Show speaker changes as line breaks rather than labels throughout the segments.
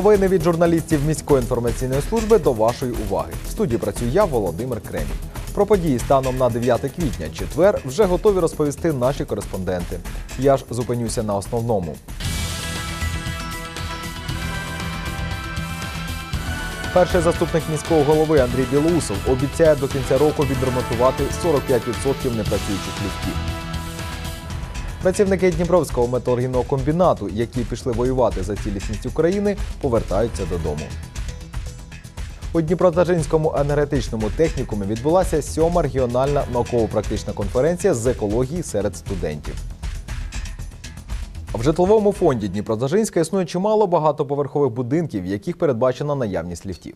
Новини від журналістів міської інформаційної служби до вашої уваги. В студії працюю я, Володимир Кремінь. Про події станом на 9 квітня, четвер, вже готові розповісти наші кореспонденти. Я ж зупинюся на основному. Перший заступник міського голови Андрій Білоусов обіцяє до кінця року відремонтувати 45% непрацюючих ліфтів. Працівники Дніпровського металургійного комбінату, які пішли воювати за цілісність України, повертаються додому. У Дніпродзержинському енергетичному технікумі відбулася сьома регіональна науково-практична конференція з екології серед студентів. В житловому фонді Дніпродзержинська існує чимало багатоповерхових будинків, в яких передбачена наявність ліфтів.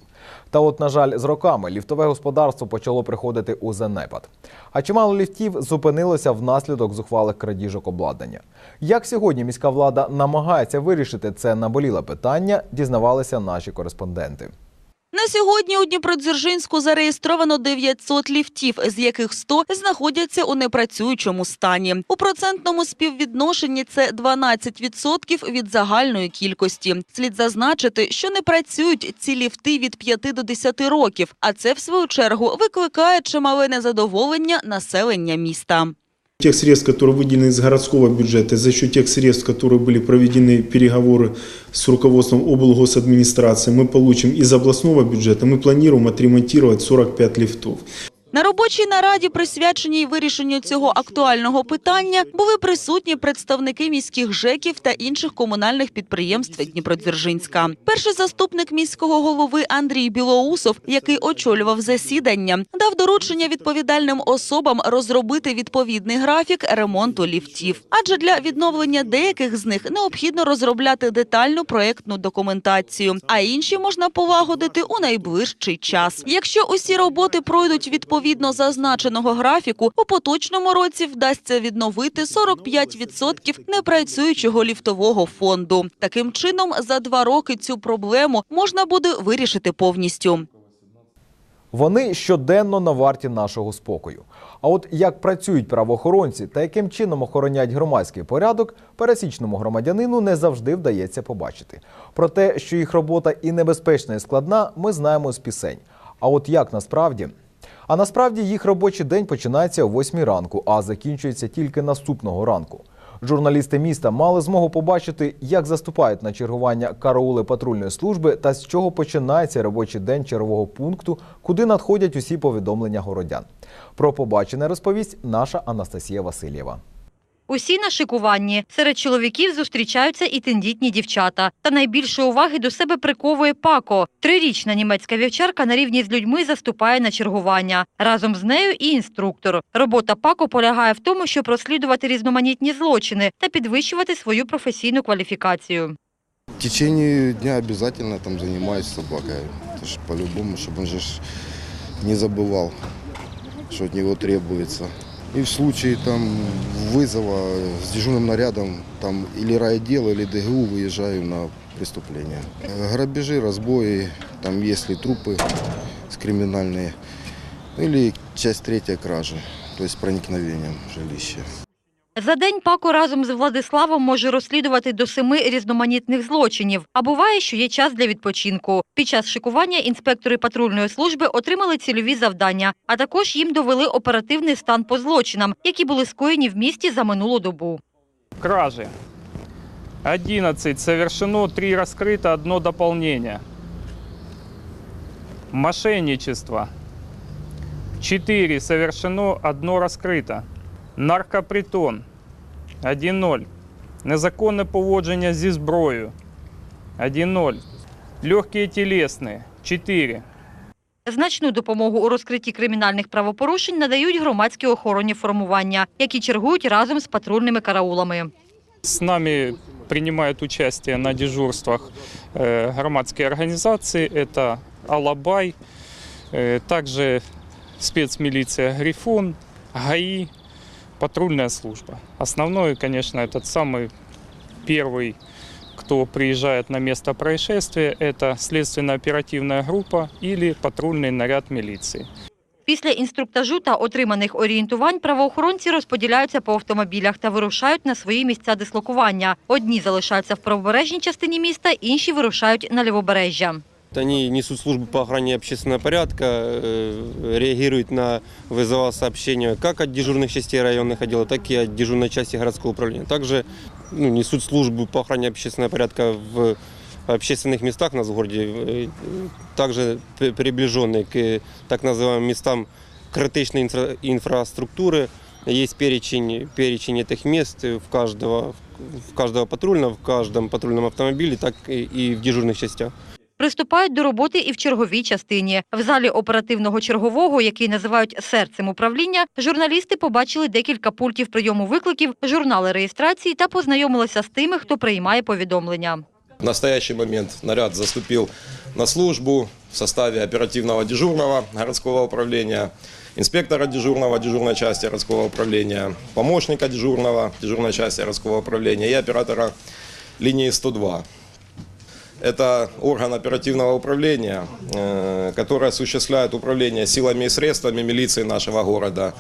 Та от, на жаль, з роками ліфтове господарство почало приходити у занепад. А чимало ліфтів зупинилося внаслідок зухвалих крадіжок обладнання. Як сьогодні міська влада намагається вирішити це наболіле питання, дізнавалися наші кореспонденти.
На сьогодні у Дніпродзержинську зареєстровано 900 ліфтів, з яких 100 знаходяться у непрацюючому стані. У процентному співвідношенні це 12% від загальної кількості. Слід зазначити, що не працюють ці ліфти від 5 до 10 років, а це в свою чергу викликає чимале незадоволення населення міста
Тех средств, которые выделены из городского бюджета, за счет тех средств, которые были проведены переговоры с руководством облгосадминистрации, мы получим из областного бюджета, мы планируем отремонтировать 45 лифтов.
На робочій нараді, присвяченій вирішенню цього актуального питання, були присутні представники міських ЖЕКів та інших комунальних підприємств Дніпродзержинська. Перший заступник міського голови Андрій Білоусов, який очолював засідання, дав доручення відповідальним особам розробити відповідний графік ремонту ліфтів. Адже для відновлення деяких з них необхідно розробляти детальну проектну документацію, а інші можна полагодити у найближчий час. Якщо усі роботи пройдуть відповідно зазначеного графіку, у поточному році вдасться відновити 45% непрацюючого ліфтового фонду. Таким чином, за два роки цю проблему можна буде вирішити повністю.
Вони щоденно на варті нашого спокою. А от як працюють правоохоронці та яким чином охороняють громадський порядок, пересічному громадянину не завжди вдається побачити. Про те, що їх робота і небезпечна, і складна, ми знаємо з пісень. А от як насправді? А насправді їх робочий день починається о 8 ранку, а закінчується тільки наступного ранку. Журналісти міста мали змогу побачити, як заступають на чергування караули патрульної служби та з чого починається робочий день чергового пункту, куди надходять усі повідомлення городян. Про побачене розповість наша Анастасія Васильєва.
Усі на шикуванні. Серед чоловіків зустрічаються і тендітні дівчата. Та найбільше уваги до себе приковує Пако. Трирічна німецька вівчарка на рівні з людьми заступає на чергування. Разом з нею і інструктор. Робота Пако полягає в тому, щоб розслідувати різноманітні злочини та підвищувати свою професійну кваліфікацію.
В течение дня обязательно там занимаюсь собакой. Это ж по-любому, чтобы он же ж не забывал, что от него требуется. И в случае там вызова с дежурным нарядом там или райотдел, или ДГУ выезжаю на преступление. Грабежи, разбои, там если трупы с криминальные, или часть третья кражи, то есть проникновением в жилище.
За день Пако разом з Владиславом може розслідувати до семи різноманітних злочинів. А буває, що є час для відпочинку. Під час шикування інспектори патрульної служби отримали цільові завдання, а також їм довели оперативний стан по злочинам, які були скоєні в місті за минулу добу.
Кражи. 11 совершено, 3 раскрыто, одно дополнение. Мошенничество. 4 совершено, одно раскрыто Наркопритон. 1-0. Незаконне поводження зі зброєю. 1-0. Легкі тілесні. 4.
Значну допомогу у розкритті кримінальних правопорушень надають громадські охоронні формування, які чергують разом з патрульними караулами.
С нами принимают участие на дежурствах э, громадские организации. Это «Алабай», э, также спецмилиция «Грифон», ГАИ, патрульная служба. Основной, конечно, этот самый первый, кто приезжает на место происшествия, это следственно-оперативная группа или патрульный наряд милиции.
Після інструктажу та отриманих орієнтувань правоохоронці розподіляються по автомобілях та вирушають на свої місця дислокування. Одні залишаються в правобережній частині міста, інші вирушають на лівобережжя.
Они несут службу по охране общественного порядка, реагируют на вызова сообщения как от дежурных частей районных отделов, так и от дежурной части городского управления. Также ну, несут службу по охране общественного порядка в общественных местах у нас в городе, также приближенные к так называемым местам критичной инфра- инфраструктуры. Есть перечень, перечень этих мест в каждого, в каждого патрульного, в каждом патрульном автомобиле, так и в дежурных частях.
Приступають до роботи і в черговій частині. В залі оперативного чергового, який називають серцем управління, журналісти побачили декілька пультів прийому викликів, журнали реєстрації та познайомилися з тими, хто приймає повідомлення.
В настоящий момент наряд заступил на службу в составе оперативного дежурного городского управления, инспектора дежурного дежурной части городского управления, помощника дежурного дежурной части городского управления и оператора линии 102 Это орган оперативного управления, э, который осуществляет управление силами и средствами милиции нашего города.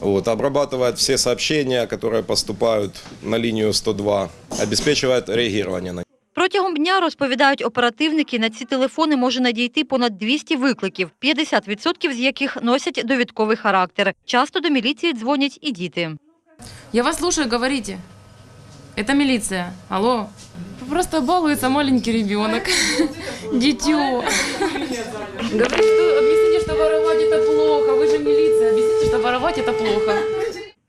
Вот, обрабатывает все сообщения, которые поступают на линию 102, обеспечивает реагирование на
Протягом дня, розповідають оперативники, на ці телефони може надійти понад 200 викликів, 50% з яких носять довідковий характер. Часто до міліції дзвонять і діти.
Я вас слушаю, говорите. Это милиция. Алло. Просто балуется маленький ребенок. Дитё. Говорит, что объясните, что воровать это плохо. Вы же милиция. Объясните, что воровать это плохо.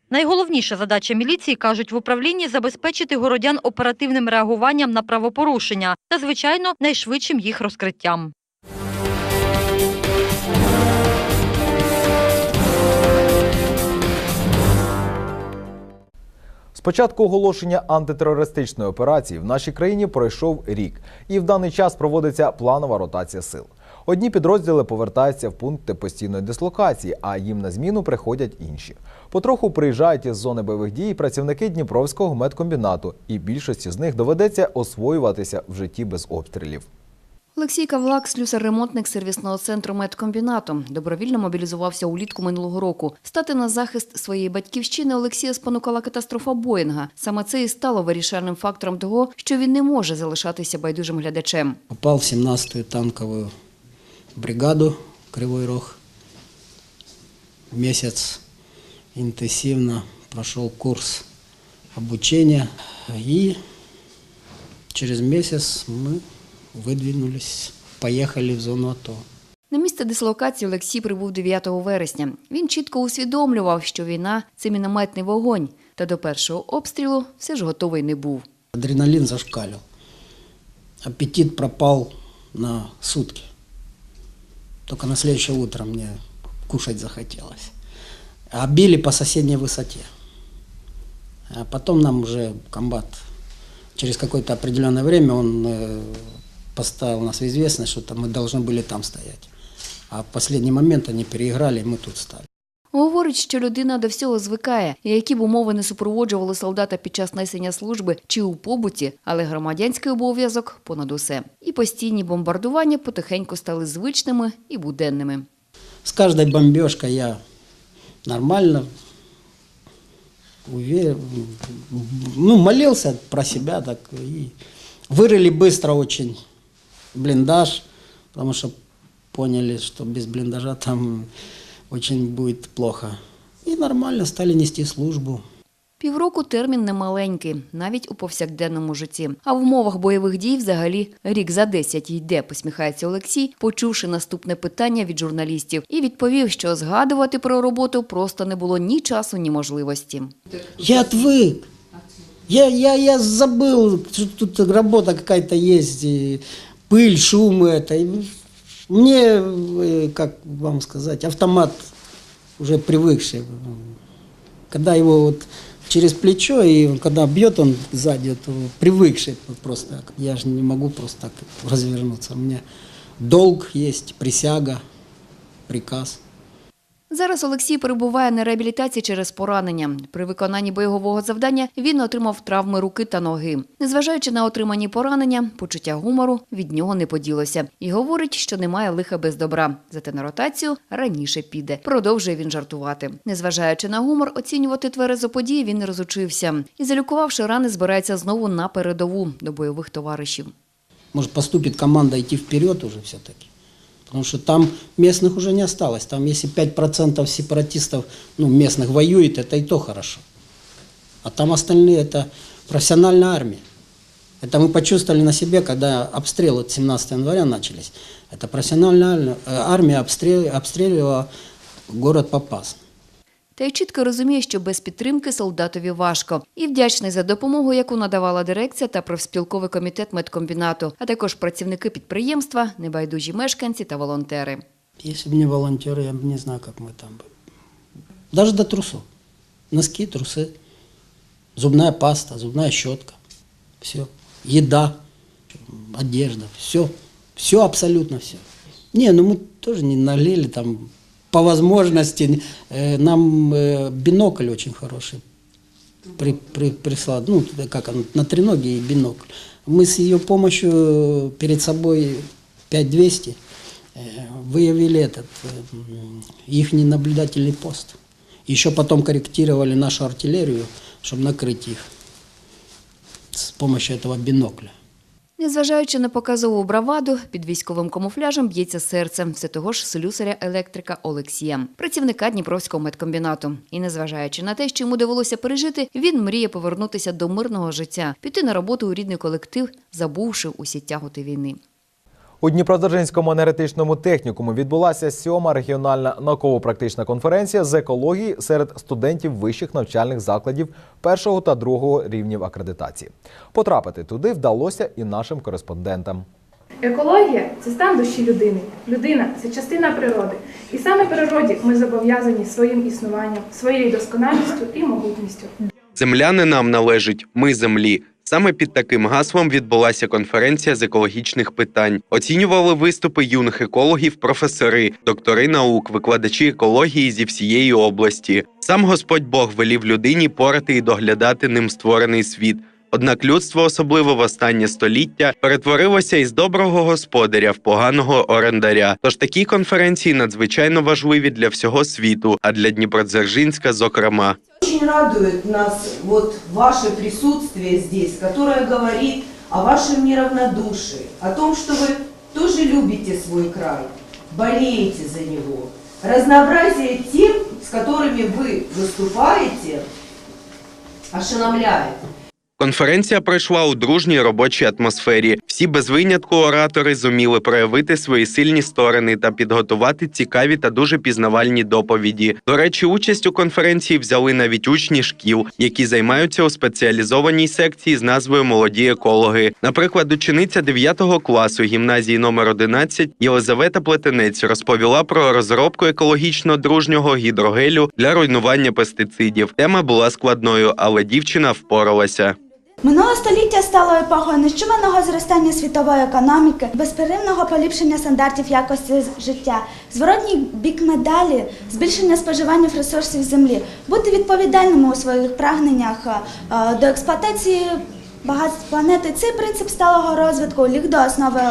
Найголовніша задача міліції, кажуть в управлінні, забезпечити городян оперативним реагуванням на правопорушення та, звичайно, найшвидшим їх розкриттям.
Початку оголошення антитерористичної операції в нашій країні пройшов рік, і в даний час проводиться планова ротація сил. Одні підрозділи повертаються в пункти постійної дислокації, а їм на зміну приходять інші. Потроху приїжджають із зони бойових дій працівники Дніпровського медкомбінату, і більшості з них доведеться освоюватися в житті без обстрілів.
Олексій Кавлак, слюсар-ремонтник сервісного центру медкомбінату, добровільно мобілізувався улітку минулого року. Стати на захист своєї батьківщини Олексія спонукала катастрофа Боїнга. Саме це і стало вирішальним фактором того, що він не може залишатися байдужим глядачем.
Попал в 17-ю танковую бригаду Кривой Рог. Месяц интенсивно прошел курс обучения. И через месяц мы выдвинулись, поехали в зону АТО.
На місце дислокації Олексій прибув 9 вересня. Він чітко усвідомлював, що війна це мінометний вогонь, та до першого обстрілу все ж готовий не був.
Адреналин зашкалил. Аппетит пропал на сутки. Только на следующее утро мне кушать захотелось. А били по соседней высоте. А потом нам уже комбат через какое-то определенное время он э, поставил нас в известность, что там мы должны были там стоять. А в последний момент они переиграли, и мы тут стали.
Говорить, що людина до всього звикає, і які б умови не супроводжували солдата під час несення служби чи у побуті, але громадянський обов'язок понад усе. І постійні бомбардування потихеньку стали звичними і буденними.
С каждой бомбежкой я нормально, уве- ну, молился про себя так и вырыли быстро очень блиндаж, потому что поняли, что без блиндажа там очень будет плохо. И нормально стали нести службу.
Півроку термін немаленький, навіть у повсякденному житті. А в умовах бойових дій взагалі рік за 10 йде, посміхається Олексій, почувши наступне питання від журналістів, і відповів, що згадувати про роботу просто не було ні часу, ні можливості.
Я отвык. Я, я, я забыл, что тут работа какая-то есть, и пыль, шум это. Мне, э, как вам сказать, автомат уже привыкший. Когда его вот через плечо, и он когда бьет он сзади, то привыкший просто. Я же не могу просто так развернуться. У меня долг есть, присяга, приказ.
Зараз Олексій перебуває на реабілітації через поранення. При виконанні бойового завдання він отримав травми руки та ноги. Незважаючи на отримані поранення, почуття гумору від нього не поділося. І говорить, що немає лиха без добра. Зате на ротацію раніше піде. Продовжує він жартувати. Незважаючи на гумор, оцінювати тверезо події він не розучився. І залікувавши рани, збирається знову на передову до бойових товаришів.
Может, поступит команда идти вперед уже все-таки. Потому что там местных уже не осталось. Там если 5% сепаратистов ну, местных воюет, это и то хорошо. А там остальные это профессиональная армия. Это мы почувствовали на себе, когда обстрелы вот 17 января начались. Это профессиональная армия- э, обстрел- обстреливала город Попасна.
Та й чітко розуміє, що без підтримки солдатові важко. І вдячний за допомогу, яку надавала дирекція та профспілковий комітет медкомбінату, а також працівники підприємства, небайдужі мешканці та волонтери.
Если бы не волонтеры, я бы не знаю, как мы там бы. Даже до трусов. Носки, трусы, зубная паста, зубная щетка. Все. Еда, одежда, все. Все, абсолютно все. Не, ну мы тоже не налили там по возможности. Э, нам э, бинокль очень хороший при, при, прислал. Ну, как он, на треноге и бинокль. Мы с ее помощью перед собой 5200 э, выявили этот их наблюдательный пост. Еще потом корректировали нашу артиллерию, чтобы накрыть их с помощью этого бинокля.
Незважаючи на показову браваду, під військовим камуфляжем б'ється серце все того ж слюсаря-електрика Олексія, працівника Дніпровського медкомбінату. І незважаючи на те, що йому довелося пережити, він мріє повернутися до мирного життя, піти на роботу у рідний колектив, забувши усі тяготи війни.
У Дніпродзержинському енергетичному технікуму відбулася сьома регіональна науково-практична конференція з екології серед студентів вищих навчальних закладів першого та другого рівнів акредитації. Потрапити туди вдалося і нашим кореспондентам.
Екологія це стан душі людини. Людина це частина природи. І саме природі ми зобов'язані своїм існуванням, своєю досконалістю і могутністю.
Земля не нам належить, ми землі. Саме під таким гаслом відбулася конференція з екологічних питань. Оцінювали виступи юних екологів, професори, доктори наук, викладачі екології зі всієї області. Сам Господь Бог велів людині порати і доглядати ним створений світ. Однак людство, особливо в останнє століття, перетворилося із доброго господаря в поганого орендаря. Тож такі конференції надзвичайно важливі для всього світу, а для Дніпродзержинська, зокрема.
Очень радует нас вот ваше присутствие здесь, которое говорит о вашем неравнодушии, о том, что вы тоже любите свой край, болеете за него. Разнообразие тем, с которыми вы выступаете, ошеломляет.
Конференція пройшла у дружній робочій атмосфері. Всі без винятку оратори зуміли проявити свої сильні сторони та підготувати цікаві та дуже пізнавальні доповіді. До речі, участь у конференції взяли навіть учні шкіл, які займаються у спеціалізованій секції з назвою Молоді екологи. Наприклад, учениця 9 класу гімназії номер 11 Єлизавета Плетенець розповіла про розробку екологічно дружнього гідрогелю для руйнування пестицидів. Тема була складною, але дівчина впоралася.
Минуле століття стало епохою нещуваного зростання світової економіки, безперервного поліпшення стандартів якості життя, зворотній бік медалі, збільшення споживання ресурсів землі, бути відповідальними у своїх прагненнях е, до експлуатації багатств планети. Цей принцип сталого розвитку ліг до основи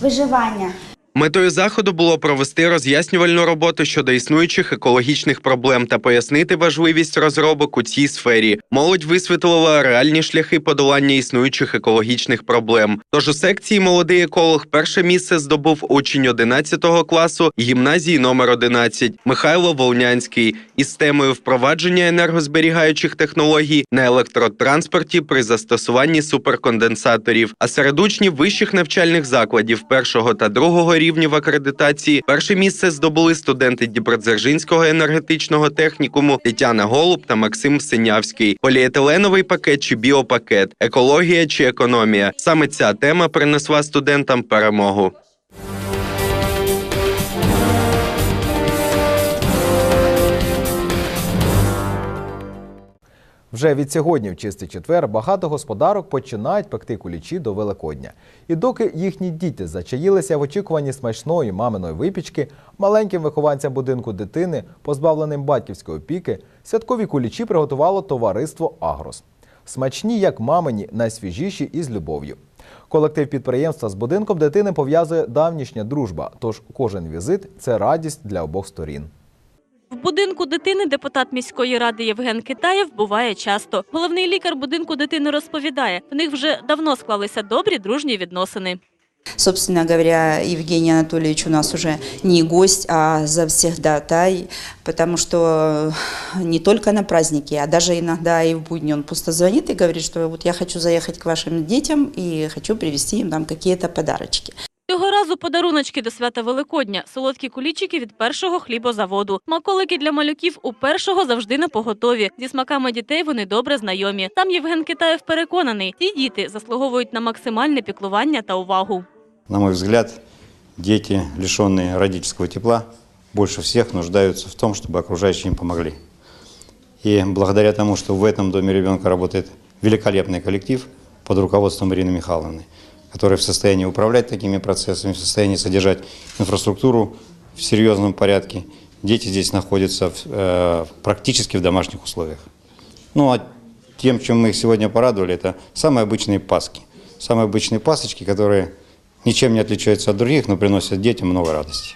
виживання.
Метою заходу було провести роз'яснювальну роботу щодо існуючих екологічних проблем та пояснити важливість розробок у цій сфері. Молодь висвітлила реальні шляхи подолання існуючих екологічних проблем. Тож у секції молодий еколог перше місце здобув учень 11 класу гімназії номер 11 Михайло Волнянський із темою впровадження енергозберігаючих технологій на електротранспорті при застосуванні суперконденсаторів. А серед учнів вищих навчальних закладів першого та другого рівнів акредитації перше місце здобули студенти Дніпродзержинського енергетичного технікуму Тетяна Голуб та Максим Синявський. Поліетиленовий пакет чи біопакет, екологія чи економія. Саме ця тема принесла студентам перемогу.
Вже від сьогодні, в чистий четвер, багато господарок починають пекти кулічі до Великодня. І доки їхні діти зачаїлися в очікуванні смачної маминої випічки, маленьким вихованцям будинку дитини, позбавленим батьківської опіки, святкові кулічі приготувало товариство Агрос. Смачні, як мамині, найсвіжіші і з любов'ю. Колектив підприємства з будинком дитини пов'язує давнішня дружба, тож кожен візит це радість для обох сторін.
В будинку дитини депутат міської ради Євген Китаєв буває часто. Головний лікар будинку дитини розповідає, в них вже давно склалися добрі дружні відносини.
Собственно говоря, Евгений Анатольевич у нас уже не гость, а завсегдатай, потому что не только на праздники, а даже иногда и в будни он просто звонит и говорит, что вот я хочу заехать к вашим детям и хочу привезти им там какие-то подарочки.
Цього разу подаруночки до свята Великодня, солодкі кулічики від першого хлібозаводу. Маколики для малюків у першого завжди на поготові. Зі смаками дітей вони добре знайомі. Там Євген Китаєв переконаний, ці діти заслуговують на максимальне піклування та увагу.
На мой взгляд, дети, лишенные родительского тепла, больше всех нуждаются в том, чтобы окружающие им помогли. И благодаря тому, что в этом доме ребенка работает великолепный коллектив под руководством Ирины Михайловны, Которая в состоянии управлять такими процессами, в состоянии содержать инфраструктуру в серьезном порядке, дети здесь находятся в, э, практически в домашних условиях. Ну а тем, чем мы их сегодня порадовали, это самые обычные паски. Самые обычные пасочки, которые ничем не отличаются от других, но приносят детям много радости.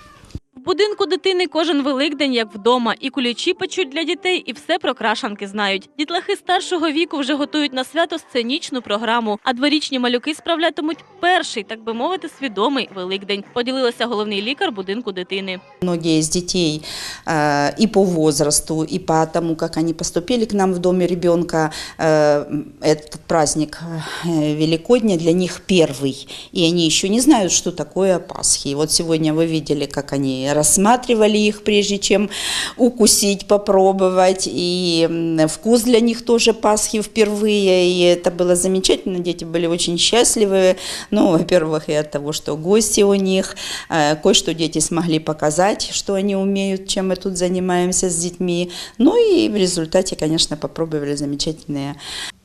В будинку дитини кожен великдень як вдома. І кулічі печуть для дітей, і все про крашанки знають. Дітлахи старшого віку вже готують на свято сценічну програму, а дворічні малюки справлятимуть перший, так би мовити, свідомий великдень. Поділилася головний лікар будинку дитини.
Многие из детей э, и по возрасту, и по тому, как они поступили к нам в доме ребенка, э, этот праздник э, Великодня для них первый. И они еще не знают, что такое Пасхи. И вот сегодня вы видели, как они рассматривали их, прежде чем укусить, попробовать. И вкус для них тоже Пасхи впервые. И это было замечательно. Дети были очень счастливы. Ну, во-первых, и от того, что гости у них, э, кое-что дети смогли показать, что они умеют, чем мы тут занимаемся с детьми. Ну и в результате, конечно, попробовали замечательные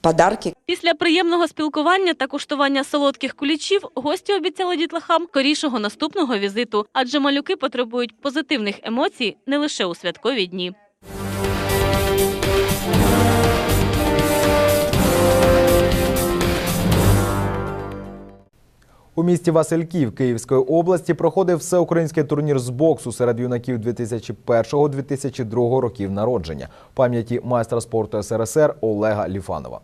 подарки.
Після приємного спілкування та куштування солодких кулічів гості обіцяли дітлахам скорішого наступного візиту, адже малюки потребують позитивних емоцій не лише у святкові дні.
Місті Васильків Київської області проходив всеукраїнський турнір з боксу серед юнаків 2001-2002 років народження пам'яті майстра спорту СРСР Олега Ліфанова.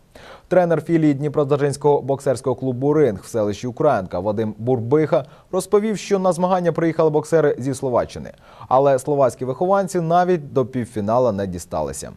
Тренер філії Дніпродзержинського боксерського клубу Ринг в селищі Українка Вадим Бурбиха розповів, що на змагання приїхали боксери зі Словаччини, але словацькі вихованці навіть до півфінала не дісталися.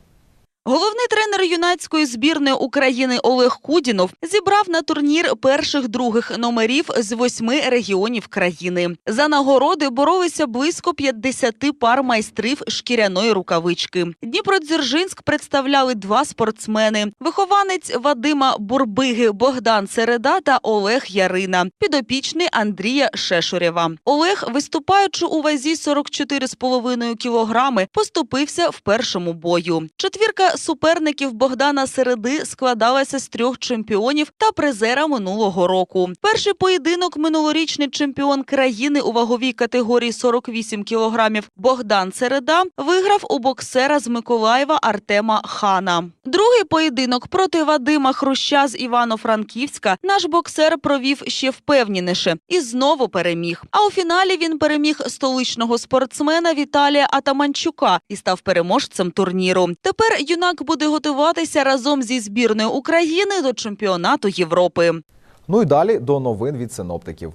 Головний тренер юнацької збірної України Олег Кудінов зібрав на турнір перших других номерів з восьми регіонів країни. За нагороди боролися близько 50 пар майстрів шкіряної рукавички. Дніпродзержинськ представляли два спортсмени: вихованець Вадима Бурбиги Богдан Середа та Олег Ярина, підопічний Андрія Шешурєва. Олег, виступаючи у вазі 44,5 кілограми, поступився в першому бою. Четвірка суперників Богдана Середи складалася з трьох чемпіонів та призера минулого року. Перший поєдинок минулорічний чемпіон країни у ваговій категорії 48 кілограмів Богдан Середа виграв у боксера з Миколаєва Артема Хана. Другий поєдинок проти Вадима Хруща з Івано-Франківська наш боксер провів ще впевненіше і знову переміг. А у фіналі він переміг столичного спортсмена Віталія Атаманчука і став переможцем турніру. Тепер юнак буде готуватися разом зі збірною України до чемпіонату Європи.
Ну і далі до новин від синоптиків.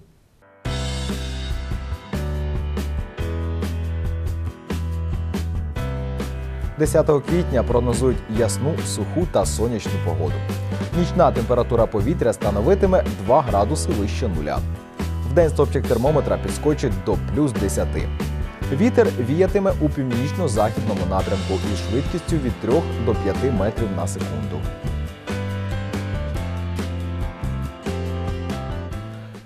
«10 квітня прогнозують ясну, суху та сонячну погоду. Нічна температура повітря становитиме 2 градуси вище нуля. Вдень стопчик термометра підскочить до плюс 10. Вітер віятиме у північно-західному напрямку із швидкістю від 3 до 5 метрів на секунду.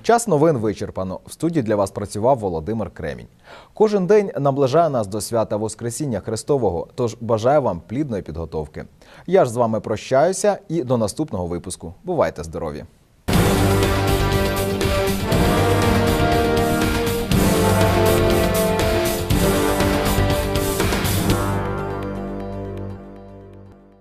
Час новин вичерпано. В студії для вас працював Володимир Кремінь. Кожен день наближає нас до свята Воскресіння Христового, тож бажаю вам плідної підготовки. Я ж з вами прощаюся і до наступного випуску. Бувайте здорові!